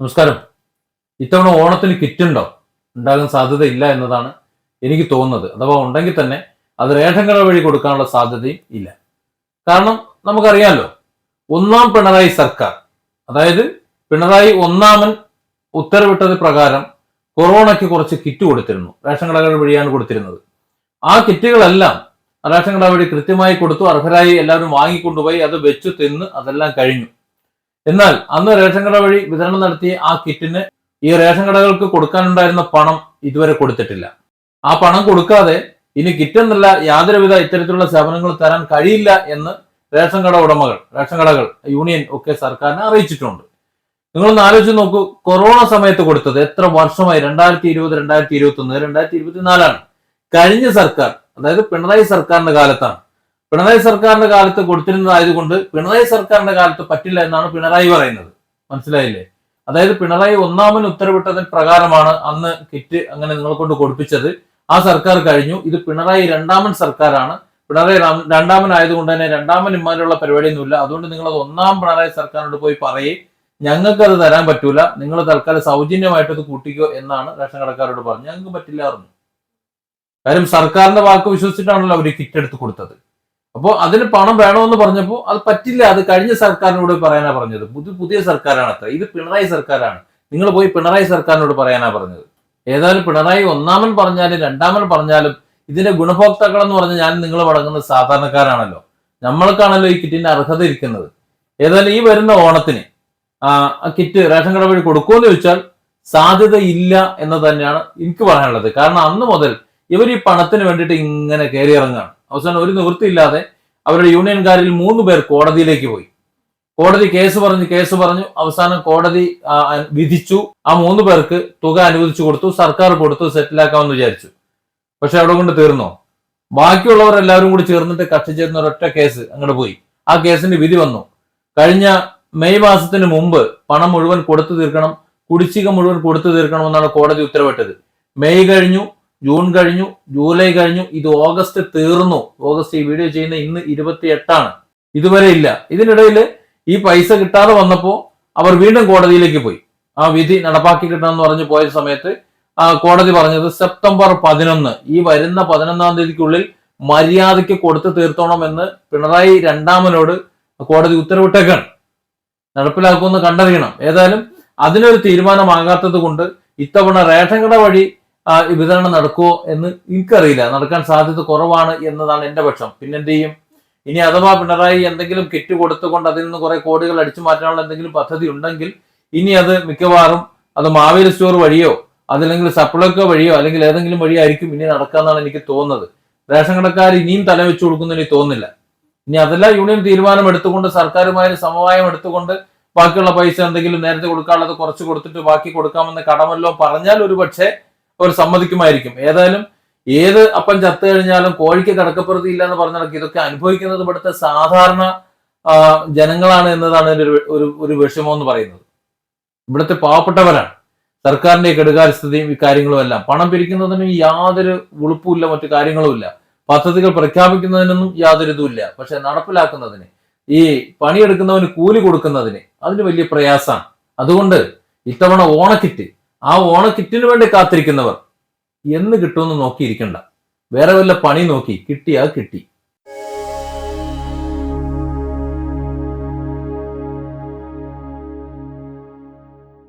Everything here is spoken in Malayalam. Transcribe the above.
നമസ്കാരം. ഇത്തവണ ഓണത്തിന് കിറ്റ് ഉണ്ടോ ഉണ്ടാകാൻ സാധ്യത ഇല്ല എന്നതാണ് എനിക്ക് തോന്നുന്നത്. അഥവാ ഉണ്ടെങ്കിൽ തന്നെ അത് റേഷൻ കട വഴി കൊടുക്കാനുള്ള സാധ്യതയും ഇല്ല. കാരണം നമുക്കറിയാമല്ലോ ഒന്നാം പിണറായി സർക്കാർ അതായത് പിണറായി ഒന്നാമൻ ഉത്തരവിട്ടത് പ്രകാരം കൊറോണയ്ക്ക് കുറച്ച് കിറ്റ് കൊടുത്തിരുന്നു. റേഷൻ കടകൾ വഴിയാണ് കൊടുത്തിരുന്നത്. ആ കിറ്റുകളെല്ലാം റേഷൻ കട വഴി കൃത്യമായി കൊടുത്തു അർഹരായി എല്ലാവരും വാങ്ങിക്കൊണ്ടുപോയി അത് വെച്ചു തിന്ന് അതെല്ലാം കഴിഞ്ഞു. എന്നാൽ അന്ന് റേഷൻ കട വഴി വിതരണം നടത്തിയ ആ കിറ്റിന് ഈ റേഷൻ കടകൾക്ക് കൊടുക്കാനുണ്ടായിരുന്ന പണം ഇതുവരെ കൊടുത്തിട്ടില്ല. ആ പണം കൊടുക്കാതെ ഇനി കിറ്റ് എന്നല്ല യാതൊരുവിധ ഇത്തരത്തിലുള്ള സേവനങ്ങൾ തരാൻ കഴിയില്ല എന്ന് റേഷൻ കട ഉടമകൾ റേഷൻ കടകൾ യൂണിയൻ ഒക്കെ സർക്കാരിനെ അറിയിച്ചിട്ടുണ്ട്. നിങ്ങളൊന്ന് ആലോചിച്ച് നോക്കൂ കൊറോണ സമയത്ത് കൊടുത്തത് എത്ര വർഷമായി? രണ്ടായിരത്തി ഇരുപത് രണ്ടായിരത്തി ഇരുപത്തി ഒന്ന് രണ്ടായിരത്തി ഇരുപത്തിനാലാണ് കഴിഞ്ഞ സർക്കാർ അതായത് പിണറായി സർക്കാരിന്റെ കാലത്താണ് പിണറായി സർക്കാരിന്റെ കാലത്ത് കൊടുത്തിരുന്നതായതുകൊണ്ട് പിണറായി സർക്കാരിന്റെ കാലത്ത് പറ്റില്ല എന്നാണ് പിണറായി പറയുന്നത്. മനസ്സിലായില്ലേ? അതായത് പിണറായി ഒന്നാമൻ ഉത്തരവിട്ടതിന് പ്രകാരമാണ് അന്ന് കിറ്റ് അങ്ങനെ നിങ്ങളെ കൊണ്ട് കൊടുപ്പിച്ചത്. ആ സർക്കാർ കഴിഞ്ഞു. ഇത് പിണറായി രണ്ടാമൻ സർക്കാരാണ്. പിണറായി രണ്ടാമൻ ആയതുകൊണ്ട് തന്നെ രണ്ടാമൻ ഇമ്മാനുള്ള പരിപാടിയൊന്നുമില്ല. അതുകൊണ്ട് നിങ്ങൾ അത് ഒന്നാം പിണറായി സർക്കാരിനോട് പോയി പറയേ. ഞങ്ങൾക്ക് അത് തരാൻ പറ്റൂല. നിങ്ങൾ തൽക്കാലം സൗജന്യമായിട്ട് കൂട്ടിക്കോ എന്നാണ് റേഷൻ കടക്കാരോട് പറഞ്ഞു ഞങ്ങൾക്ക് പറ്റില്ലായിരുന്നു. കാര്യം സർക്കാരിന്റെ വാക്ക് വിശ്വസിച്ചിട്ടാണല്ലോ അവർ കിറ്റ് എടുത്ത് കൊടുത്തത്. അപ്പോൾ അതിന് പണം വേണമെന്ന് പറഞ്ഞപ്പോൾ അത് പറ്റില്ല അത് കഴിഞ്ഞ സർക്കാരിനോട് പറയാനാ പറഞ്ഞത്. പുതിയ പുതിയ സർക്കാരാണ് അത്ര. ഇത് പിണറായി സർക്കാരാണ്. നിങ്ങൾ പോയി പിണറായി സർക്കാരിനോട് പറയാനാ പറഞ്ഞത്. ഏതായാലും പിണറായി ഒന്നാമൻ പറഞ്ഞാലും രണ്ടാമൻ പറഞ്ഞാലും ഇതിന്റെ ഗുണഭോക്താക്കൾ എന്ന് പറഞ്ഞാൽ ഞാൻ നിങ്ങൾ മടങ്ങുന്ന സാധാരണക്കാരാണല്ലോ. നമ്മൾക്കാണല്ലോ ഈ കിറ്റിന്റെ അർഹത ഇരിക്കുന്നത്. ഏതായാലും ഈ വരുന്ന ഓണത്തിന് ആ കിറ്റ് റേഷൻ കട വഴി കൊടുക്കുമെന്ന് ചോദിച്ചാൽ സാധ്യത ഇല്ല എന്ന് തന്നെയാണ് എനിക്ക് പറയാനുള്ളത്. കാരണം അന്ന് മുതൽ ഇവർ ഈ പണത്തിന് വേണ്ടിയിട്ട് ഇങ്ങനെ കയറി ഇറങ്ങുകയാണ്. അവസാനം ഒരു നിവൃത്തിയില്ലാതെ അവരുടെ യൂണിയൻകാരിൽ മൂന്ന് പേർ കോടതിയിലേക്ക് പോയി. കോടതി കേസ് പറഞ്ഞു കേസ് പറഞ്ഞു. അവസാനം കോടതി വിധിച്ചു. ആ മൂന്ന് പേർക്ക് തുക അനുവദിച്ചു കൊടുത്തു. സർക്കാർ കൊടുത്തു സെറ്റിലാക്കാമെന്ന് വിചാരിച്ചു. പക്ഷെ അവിടെ കൊണ്ട് തീർന്നോ? ബാക്കിയുള്ളവർ എല്ലാവരും കൂടി ചേർന്നിട്ട് കക്ഷി ചേർന്ന ഒരൊറ്റ കേസ് അങ്ങോട്ട് പോയി. ആ കേസിന്റെ വിധി വന്നു. കഴിഞ്ഞ മെയ് മാസത്തിന് മുമ്പ് പണം മുഴുവൻ കൊടുത്തു തീർക്കണം കുടിശ്ശിക മുഴുവൻ കൊടുത്തു തീർക്കണമെന്നാണ് കോടതി ഉത്തരവിട്ടത്. മെയ് കഴിഞ്ഞു ജൂൺ കഴിഞ്ഞു ജൂലൈ കഴിഞ്ഞു ഇത് ഓഗസ്റ്റ് തീർന്നു. ഓഗസ്റ്റ് ഈ വീഡിയോ ചെയ്യുന്ന ഇന്ന് ഇരുപത്തി എട്ടാണ് ഇതുവരെ ഇല്ല. ഇതിനിടയിൽ ഈ പൈസ കിട്ടാതെ വന്നപ്പോൾ അവർ വീണ്ടും കോടതിയിലേക്ക് പോയി. ആ വിധി നടപ്പാക്കി കിട്ടണമെന്ന് പറഞ്ഞ് പോയ സമയത്ത് ആ കോടതി പറഞ്ഞത് സെപ്റ്റംബർ പതിനൊന്ന് ഈ വരുന്ന പതിനൊന്നാം തീയതിക്കുള്ളിൽ മര്യാദയ്ക്ക് കൊടുത്തു തീർത്തോണമെന്ന് പിണറായി രണ്ടാമനോട് കോടതി ഉത്തരവിട്ടേക്കാണ്. നടപ്പിലാക്കുമെന്ന് കണ്ടറിയണം. ഏതായാലും അതിനൊരു തീരുമാനമാകാത്തത് കൊണ്ട് ഇത്തവണ റേഷൻ കട വഴി വിതരണം നടക്കുമോ എന്ന് എനിക്കറിയില്ല. നടക്കാൻ സാധ്യത കുറവാണ് എന്നതാണ് എന്റെ പക്ഷം. പിന്നെ എന്ത് ചെയ്യും? ഇനി അഥവാ പിണറായി എന്തെങ്കിലും കിറ്റ് കൊടുത്തുകൊണ്ട് അതിൽ നിന്ന് കുറെ കോടികൾ അടിച്ചു മാറ്റാനുള്ള എന്തെങ്കിലും പദ്ധതി ഉണ്ടെങ്കിൽ ഇനി അത് മിക്കവാറും അത് മാവേലി സ്റ്റോർ വഴിയോ അതല്ലെങ്കിൽ സപ്ലൈക്കോ വഴിയോ അല്ലെങ്കിൽ ഏതെങ്കിലും വഴിയായിരിക്കും ഇനി നടക്കാന്നാണ് എനിക്ക് തോന്നുന്നത്. റേഷൻ കടക്കാർ ഇനിയും തല വെച്ചു കൊടുക്കുന്നു എനിക്ക് തോന്നുന്നില്ല. ഇനി അതല്ല യൂണിയൻ തീരുമാനം എടുത്തുകൊണ്ട് സർക്കാരുമായി സമവായം എടുത്തുകൊണ്ട് ബാക്കിയുള്ള പൈസ എന്തെങ്കിലും നേരത്തെ കൊടുക്കാനുള്ളത് കുറച്ച് കൊടുത്തിട്ട് ബാക്കി കൊടുക്കാമെന്ന് കടമല്ലോ പറഞ്ഞാൽ ഒരു പക്ഷേ അവർ സമ്മതിക്കുമായിരിക്കും. ഏതായാലും ഏത് അപ്പം ചത്തു കഴിഞ്ഞാലും കോഴിക്ക് കടക്കപ്പുറത്തി ഇല്ല എന്ന് പറഞ്ഞ കണക്ക് ഇതൊക്കെ അനുഭവിക്കുന്നത് ഇവിടുത്തെ സാധാരണ ജനങ്ങളാണ് എന്നതാണ് ഒരു ഒരു ഒരു വിഷമം എന്ന് പറയുന്നത്. ഇവിടുത്തെ പാവപ്പെട്ടവരാണ്. സർക്കാരിന്റെ കെടുകാര്യസ്ഥതയും ഇക്കാര്യങ്ങളും എല്ലാം. പണം പിരിക്കുന്നതിനും യാതൊരു ഉളുപ്പുമില്ല മറ്റു കാര്യങ്ങളുമില്ല പദ്ധതികൾ പ്രഖ്യാപിക്കുന്നതിനൊന്നും യാതൊരു ഇതുമില്ല പക്ഷെ നടപ്പിലാക്കുന്നതിന് ഈ പണിയെടുക്കുന്നവന് കൂലി കൊടുക്കുന്നതിന് അതിന് വലിയ പ്രയാസമാണ്. അതുകൊണ്ട് ഇത്തവണ ഓണക്കിറ്റ് ആ ഓണക്കിറ്റിന് വേണ്ടി കാത്തിരിക്കുന്നവർ. എന്ന് കിട്ടുമെന്ന് നോക്കിയിരിക്കണ്ട. വേറെ വല്ല പണി നോക്കി കിട്ടിയാ കിട്ടി.